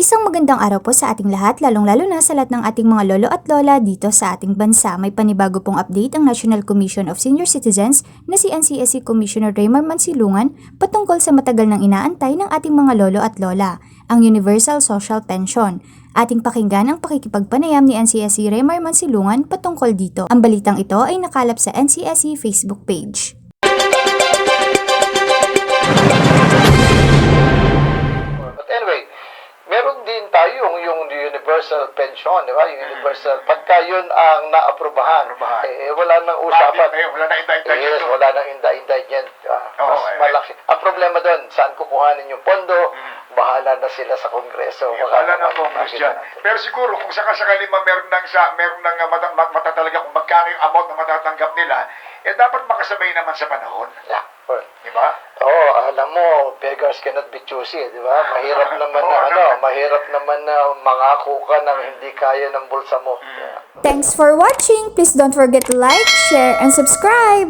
Isang magandang araw po sa ating lahat, lalong-lalo na sa lahat ng ating mga lolo at lola dito sa ating bansa. May panibago pong update ang National Commission of Senior Citizens na si NCSC Commissioner Raymar Mansilungan patungkol sa matagal nang inaantay ng ating mga lolo at lola, ang Universal Social Pension. Ating pakinggan ang pakikipagpanayam ni NCSC Raymar Mansilungan patungkol dito. Ang balitang ito ay nakalap sa NCSC Facebook page. Meron din tayo yung, yung universal pension, di ba? Yung universal, pagka yun ang naaprubahan, Aprubahan. eh, wala nang usapan. Eh, wala na inday-inday Eh, yes, wala nang inda-inday dyan. Ah, Oo, mas eh. malaki. Ang problema doon, saan kukuhanin yung pondo? Bahala na sila sa kongreso. Eh, wala na Congress dyan. Pero siguro, kung sakasakali man meron nang sa, meron nang uh, mata, mat- matatalaga kung magkano yung amount na matatanggap nila, eh dapat makasabay naman sa panahon. Yeah. Di ba? Oo, alam mo, beggars cannot be choosy, di ba? Mahirap naman na ano, mahirap naman na mangako ka ng hindi kaya ng bulsa mo. Yeah. Thanks for watching! Please don't forget to like, share, and subscribe!